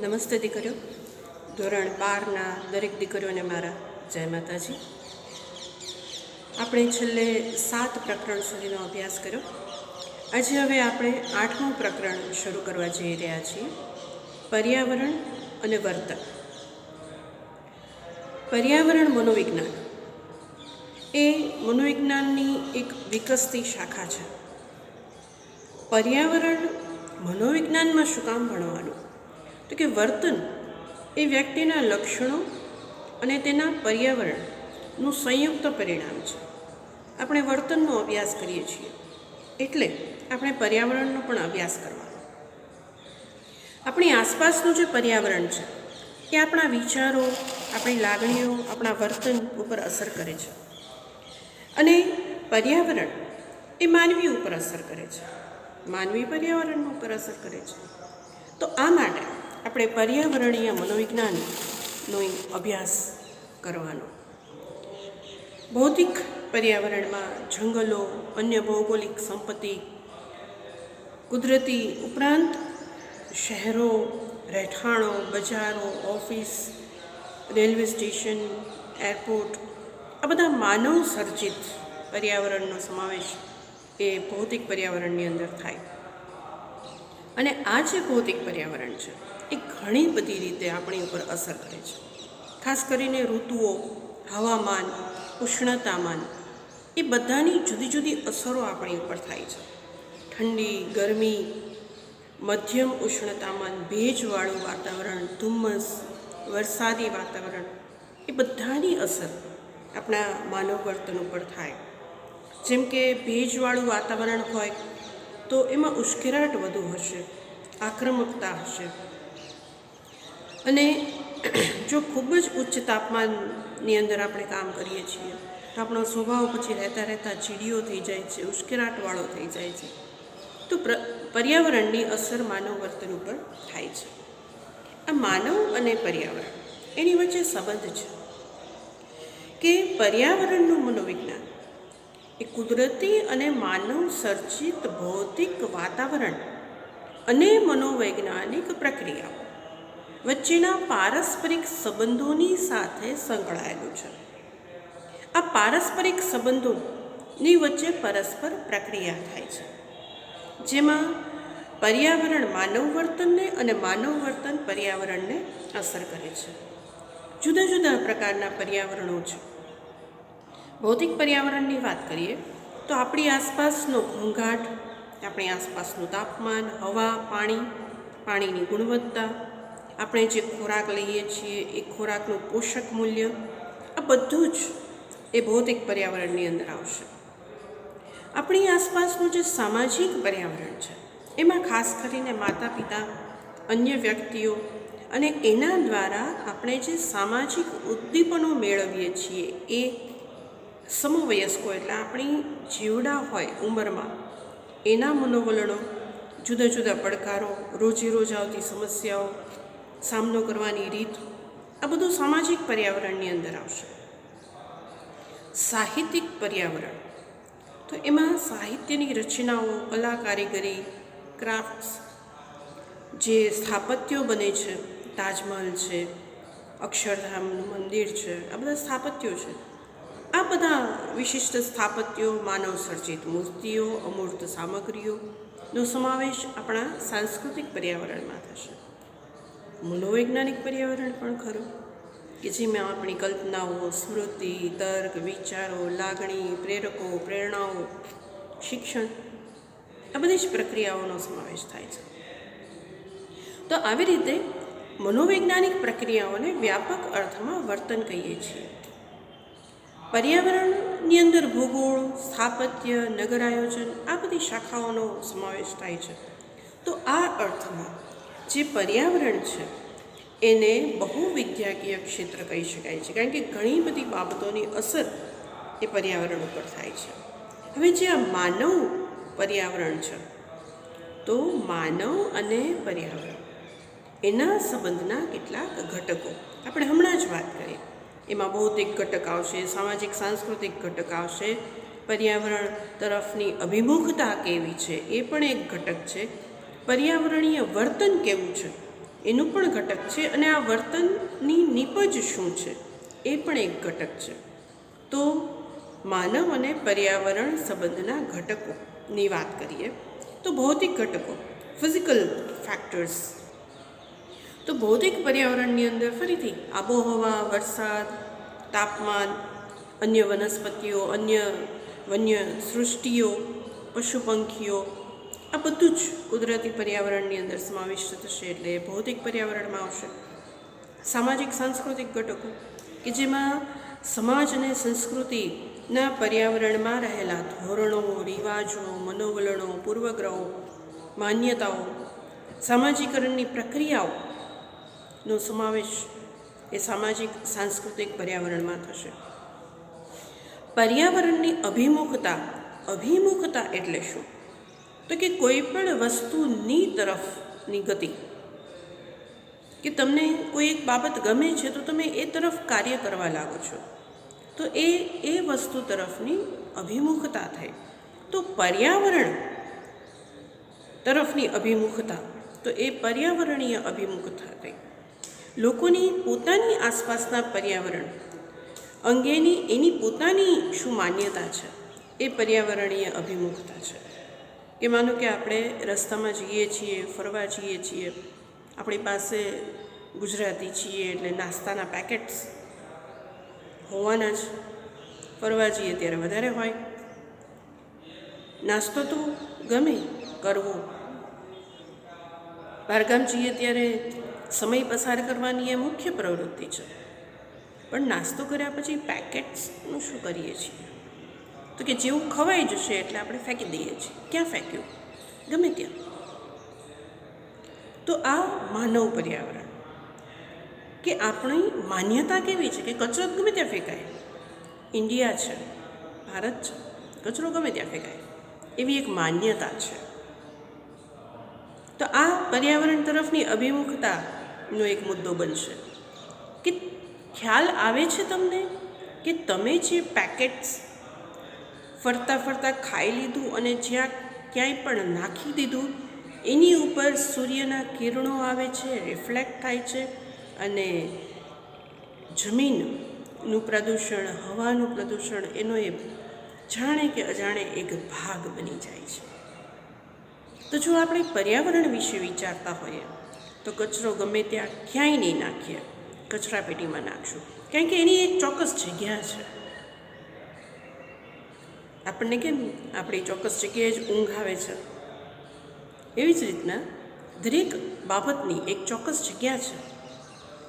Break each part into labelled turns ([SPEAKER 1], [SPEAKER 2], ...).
[SPEAKER 1] નમસ્તે દીકરીઓ. ધોરણ બારના દરેક દીકરીઓને મારા જય માતાજી. આપણે છેલ્લે સાત પ્રકરણ સુધીનો અભ્યાસ કર્યો. આજે હવે આપણે આઠમું પ્રકરણ શરૂ કરવા જઈ રહ્યા છીએ. પર્યાવરણ અને વર્તન. પર્યાવરણ મનોવિજ્ઞાન. એ મનોવિજ્ઞાનની એક વિકસતી શાખા છે. પર્યાવરણ મનોવિજ્ઞાનમાં શું કામ ભણવાનું? તો કે વર્તન એ વ્યક્તિના લક્ષણો અને તેના પર્યાવરણનું સંયુક્ત પરિણામ છે. આપણે વર્તનનો અભ્યાસ કરીએ છીએ એટલે આપણે પર્યાવરણનો પણ અભ્યાસ કરવાનો. આપણી આસપાસનું જે પર્યાવરણ છે એ આપણા વિચારો, આપણી લાગણીઓ, આપણા વર્તન ઉપર અસર કરે છે. અને પર્યાવરણ એ માનવી ઉપર અસર કરે છે. માનવી પર્યાવરણ ઉપર અસર કરે છે. તો આ માટે આપણે પર્યાવરણીય મનોવિજ્ઞાનનો અભ્યાસ કરવાનો. ભૌતિક પર્યાવરણમાં જંગલો, અન્ય ભૌગોલિક સંપત્તિ, કુદરતી ઉપરાંત શહેરો, રહેઠાણો, બજારો, ઓફિસ, રેલવે સ્ટેશન, એરપોર્ટ, આ બધા માનવ સર્જિત પર્યાવરણનો સમાવેશ એ ભૌતિક પર્યાવરણની અંદર થાય. અને આ જે ભૌતિક પર્યાવરણ છે, એ ઘણી બધી રીતે આપણી ઉપર અસર કરે છે. ખાસ કરીને ઋતુઓ, હવામાન, ઉષ્ણતામાન, એ બધાની જુદી જુદી અસરો આપણી ઉપર થાય છે. ઠંડી, ગરમી, મધ્યમ ઉષ્ણતામાન, ભેજવાળું વાતાવરણ, ધુમ્મસ, વરસાદી વાતાવરણ, એ બધાની અસર આપણા માનવ વર્તન ઉપર થાય. જેમ કે ભેજવાળું વાતાવરણ હોય તો એમાં ઉશ્કેરાટ વધુ હશે, આક્રમકતા હશે. અને જો ખૂબ જ ઉચ્ચ તાપમાનની અંદર આપણે કામ કરીએ છીએ, તો આપણો સ્વભાવ પછી રહેતા રહેતા ચીડીઓ થઈ જાય છે, ઉશ્કેરાટવાળો થઈ જાય છે. તો પર્યાવરણની અસર માનવ વર્તન ઉપર થાય છે. આ માનવ અને પર્યાવરણ એની વચ્ચે સંબંધ છે. કે પર્યાવરણનું મનોવિજ્ઞાન એ કુદરતી અને માનવ સર્જિત ભૌતિક વાતાવરણ અને મનોવૈજ્ઞાનિક પ્રક્રિયાઓ વચ્ચેના પારસ્પરિક સંબંધોની સાથે સંકળાયેલું છે. આ પારસ્પરિક સંબંધોની વચ્ચે પરસ્પર પ્રક્રિયા થાય છે. જેમાં પર્યાવરણ માનવ વર્તનને અને માનવ વર્તન પર્યાવરણને અસર કરે છે. જુદા જુદા પ્રકારના પર્યાવરણો છે. ભૌતિક પર્યાવરણની વાત કરીએ, તો આપણી આસપાસનો ઘોંઘાટ, આપણી આસપાસનું તાપમાન, હવા, પાણી, પાણીની ગુણવત્તા, આપણે જે ખોરાક લઈએ છીએ એ ખોરાકનું પોષક મૂલ્ય, આ બધું જ એ ભૌતિક પર્યાવરણની અંદર આવશે. આપણી આસપાસનું જે સામાજિક પર્યાવરણ છે, એમાં ખાસ કરીને માતા પિતા, અન્ય વ્યક્તિઓ અને એના દ્વારા આપણે જે સામાજિક ઉદ્દીપનો મેળવીએ છીએ એ સમવયસ્કો એટલે આપણી જીવડા હોય ઉંમરમાં, એના મનોવલણો, જુદા જુદા પડકારો, રોજે રોજ આવતી સમસ્યાઓ, સામનો કરવાની રીત, આ બધું સામાજિક પર્યાવરણની અંદર આવશે. સાહિત્યિક પર્યાવરણ. તો એમાં સાહિત્યની રચનાઓ, કલા કારીગરી, ક્રાફ્ટ્સ, જે સ્થાપત્યો બને છે, તાજમહલ છે, અક્ષરધામનું મંદિર છે, આ બધા સ્થાપત્યો છે. આ બધા વિશિષ્ટ સ્થાપત્યો, માનવ સર્જિત મૂર્તિઓ, અમૂર્ત સામગ્રીઓનો સમાવેશ આપણા સાંસ્કૃતિક પર્યાવરણમાં થશે. મનોવૈજ્ઞાનિક પર્યાવરણ પણ ખરું, કે જેમાં આપણી કલ્પનાઓ, સ્મૃતિ, તર્ક, વિચારો, લાગણી, પ્રેરકો, પ્રેરણાઓ, શિક્ષણ, આ બધી જ પ્રક્રિયાઓનો સમાવેશ થાય છે. તો આવી રીતે મનોવૈજ્ઞાનિક પ્રક્રિયાઓને વ્યાપક અર્થમાં વર્તન કહીએ છીએ. પર્યાવરણની અંદર ભૂગોળ, સ્થાપત્ય નગર આયોજન આ બધી શાખાઓનો સમાવેશ થાય છે. તો આ અર્થમાં જે પર્યાવરણ છે, એને બહુ વિદ્યાકીય ક્ષેત્ર કહી શકાય છે. કારણ કે ઘણી બધી બાબતોની અસર એ પર્યાવરણ ઉપર થાય છે. હવે જે આ માનવ પર્યાવરણ છે, તો માનવ અને પર્યાવરણ એના સંબંધના કેટલાક ઘટકો. આપણે હમણાં જ વાત કરીએ એમાં ભૌતિક ઘટક આવશે, સામાજિક, સાંસ્કૃતિક ઘટક આવશે. પર્યાવરણ તરફની અભિમુખતા કેવી છે એ પણ એક ઘટક છે. પર્યાવરણીય વર્તન કેવું છે એનું પણ ઘટક છે અને આ વર્તનની નીપજ શું છે એ પણ એક ઘટક છે. તો માનવ અને પર્યાવરણ સંબંધના ઘટકોની વાત કરીએ તો ભૌતિક ઘટકો ફિઝિકલ ફેક્ટર્સ તો ભૌતિક પર્યાવરણની અંદર ફરીથી આબોહવા, વરસાદ, તાપમાન, અન્ય વનસ્પતિઓ, અન્ય વન્ય સૃષ્ટિઓ પશુ પંખીઓ આ બધું જ કુદરતી પર્યાવરણની અંદર સમાવિષ્ટ થશે એટલે ભૌતિક પર્યાવરણમાં આવશે. સામાજિક, સાંસ્કૃતિક ઘટકો કે જેમાં સમાજ અને સંસ્કૃતિના પર્યાવરણમાં રહેલા ધોરણો, રિવાજો, મનોવલણો, પૂર્વગ્રહો, માન્યતાઓ, સામાજિકરણની પ્રક્રિયાઓ નો સમાવેશ એ સામાજિક, સાંસ્કૃતિક પર્યાવરણમાં થશે. પર્યાવરણની અભિમુખતા અભિમુખતા એટલે શું? તો કે કોઈ પણ વસ્તુની તરફની ગતિ. કે તમને કોઈ એક બાબત ગમે છે, તો તમે એ તરફ કાર્ય કરવા લાગો છો. તો એ એ વસ્તુ તરફની અભિમુખતા થઈ તો પર્યાવરણ તરફની અભિમુખતા, તો એ પર્યાવરણીય અભિમુખતા થઈ. લોકોની પોતાની આસપાસના પર્યાવરણ અંગેની એની પોતાની શું માન્યતા છે એ પર્યાવરણીય અભિમુખતા છે. કે માનો કે આપણે રસ્તામાં જઈએ છીએ, ફરવા જઈએ છીએ, આપણી પાસે ગુજરાતી છીએ એટલે નાસ્તાના પેકેટ્સ હોવાના જ ફરવા જઈએ ત્યારે વધારે હોય. નાસ્તો તો ગમે કરવો. બહારગામ જઈએ ત્યારે સમય પસાર કરવાની એ મુખ્ય પ્રવૃત્તિ છે. પણ નાસ્તો કર્યા પછી પેકેટ્સનું શું કરીએ છીએ? તો કે જેવું ખવાઈ જશે એટલે આપણે ફેંકી દઈએ છીએ. ક્યાં ફેંક્યું? ગમે ત્યાં. તો આ માનવ પર્યાવરણ. કે આપણી માન્યતા કેવી છે? કે કચરો ગમે ત્યાં ફેંકાય? ઇન્ડિયા છે. ભારત છે. કચરો ગમે ત્યાં ફેંકાય? એવી એક માન્યતા છે. તો આ પર્યાવરણ તરફની અભિમુખતાનો એક મુદ્દો બનશે. કે ખ્યાલ આવે છે તમને કે તમે જે પેકેટ્સ ફરતા ફરતા ખાઈ લીધું અને જ્યાં ક્યાંય પણ નાખી દીધું, એની ઉપર સૂર્યના કિરણો આવે છે રિફ્લેક્ટ થાય છે અને જમીનનું પ્રદૂષણ, હવાનું પ્રદૂષણ, એનો એ જાણે કે અજાણે એક ભાગ બની જાય છે. તો જો આપણે પર્યાવરણ વિશે વિચારતા હોઈએ તો કચરો ગમે ત્યાં ક્યાંય નહીં નાખીએ. કચરા પેટીમાં નાખશું. કારણ કે એની એક ચોક્કસ જગ્યા છે. આપણને કેમ આપણી ચોક્કસ જગ્યાએ જ ઊંઘ આવે છે? એવી જ રીતના દરેક બાબતની એક ચોક્કસ જગ્યા છે.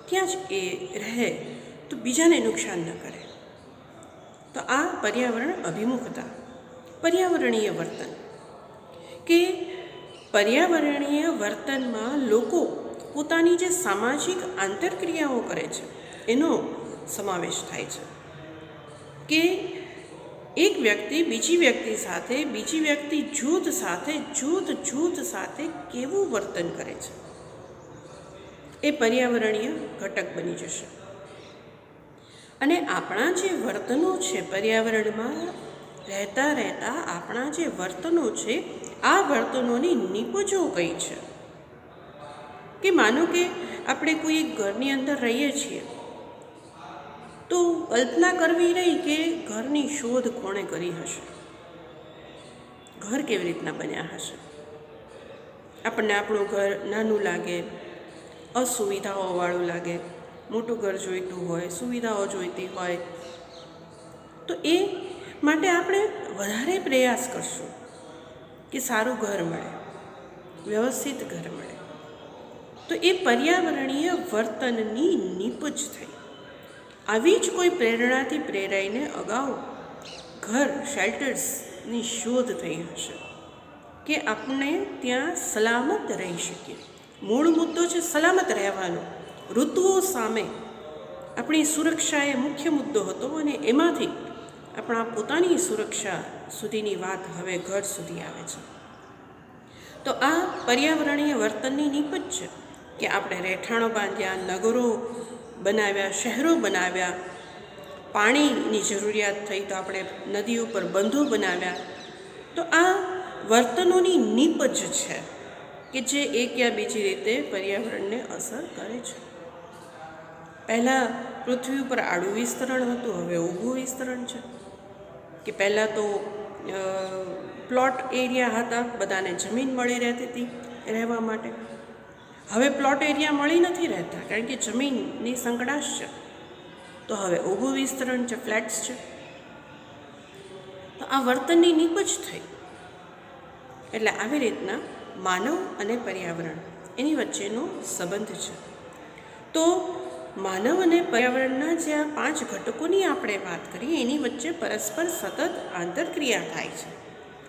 [SPEAKER 1] ત્યાં જ એ રહે તો બીજાને નુકસાન ન કરે. તો આ પર્યાવરણ અભિમુખતા, પર્યાવરણીય વર્તન કે પર્યાવરણીય વર્તનમાં લોકો પોતાની જે સામાજિક આંતરક્રિયાઓ કરે છે, એનો સમાવેશ થાય છે. કે એક વ્યક્તિ બીજી વ્યક્તિ સાથે, બીજી વ્યક્તિ જૂથ સાથે, જૂથ જૂથ સાથે કેવું વર્તન કરે છે? એ પર્યાવરણીય ઘટક બની જશે. અને આપણા જે વર્તનો છે પર્યાવરણમાં રહેતા રહેતા આપણા જે વર્તનો છે, આ વર્તનોની નિપજો કઈ છે. કે માનો કે આપણે કોઈ એક ઘરની અંદર રહીએ છીએ, તો કલ્પના કરવી રહી કે ઘરની શોધ કોણે કરી હશે? ઘર કેવી રીતના બન્યા હશે? આપણને આપણું ઘર નાનું લાગે અસુવિધાઓવાળું લાગે, મોટું ઘર જોઈતું હોય, સુવિધાઓ જોઈતી હોય, તો એ માટે આપણે વધારે પ્રયાસ કરશું કે સારું ઘર મળે, વ્યવસ્થિત ઘર મળે. તો એ પર્યાવરણીય વર્તનની નીપજ થઈ. આવી જ કોઈ પ્રેરણાથી પ્રેરાઈને અગાઉ ઘર શેલ્ટર્સની શોધ થઈ હશે કે આપણે ત્યાં સલામત રહી શકીએ. મૂળ મુદ્દો છે સલામત રહેવાનો. ઋતુઓ સામે આપણી સુરક્ષા એ મુખ્ય મુદ્દો હતો અને એમાંથી આપણા પોતાની સુરક્ષા સુધીની વાત હવે ઘર સુધી આવે છે. તો આ પર્યાવરણીય વર્તનની નીપજ છે કે આપણે રહેઠાણો બાંધ્યા, નગરો બનાવ્યા, શહેરો બનાવ્યા, પાણીની જરૂરિયાત થઈ તો આપણે નદી ઉપર બંધો બનાવ્યા. તો આ વર્તનોની નીપજ છે કે જે એક યા બીજી રીતે પર્યાવરણને અસર કરે છે. પહેલાં પૃથ્વી ઉપર આડું વિસ્તરણ હતું, હવે ઊભું વિસ્તરણ છે. કે પહેલાં તો પ્લોટ એરિયા હતા, બધાને જમીન મળી રહેતી હતી રહેવા માટે. હવે પ્લોટ એરિયા મળી નથી રહેતા, કારણ કે જમીનની સંકડાશ છે. તો હવે ઊભું વિસ્તરણ છે, ફ્લેટ્સ છે. તો આ વર્તનની નીપજ થઈ. એટલે આવી રીતના માનવ અને પર્યાવરણ એની વચ્ચેનો સંબંધ છે. તો માનવ અને પર્યાવરણના જે આ પાંચ ઘટકોની આપણે વાત કરીએ, એની વચ્ચે પરસ્પર સતત આંતરક્રિયા થાય છે.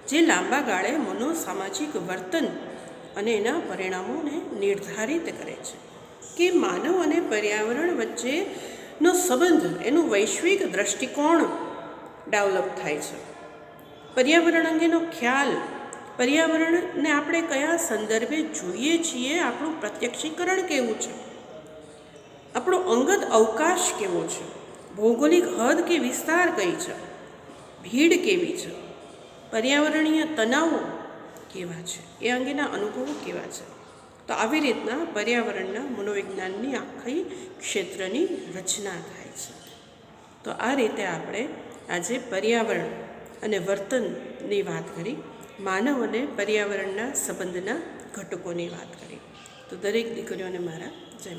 [SPEAKER 1] જે લાંબા ગાળે મનોસામાજિક વર્તન અને એના પરિણામોને નિર્ધારિત કરે છે. કે માનવ અને પર્યાવરણ વચ્ચેનો સંબંધ, એનું વૈશ્વિક દૃષ્ટિકોણ ડેવલપ થાય છે. પર્યાવરણ અંગેનો ખ્યાલ, પર્યાવરણને આપણે કયા સંદર્ભે જોઈએ છીએ, આપણું પ્રત્યક્ષીકરણ કેવું છે? આપણો અંગત અવકાશ કેવો છે? ભૌગોલિક હદ કે વિસ્તાર કઈ છે? ભીડ કેવી છે? પર્યાવરણીય તનાવો કેવા છે? એ અંગેના અનુભવો કેવા છે? તો આવી રીતના પર્યાવરણના મનોવિજ્ઞાનની આખી ક્ષેત્રની રચના થાય છે. તો આ રીતે આપણે આજે પર્યાવરણ અને વર્તનની વાત કરી, માનવ અને પર્યાવરણના સંબંધના ઘટકોની વાત કરી. તો દરેક દીકરીઓને મારા જય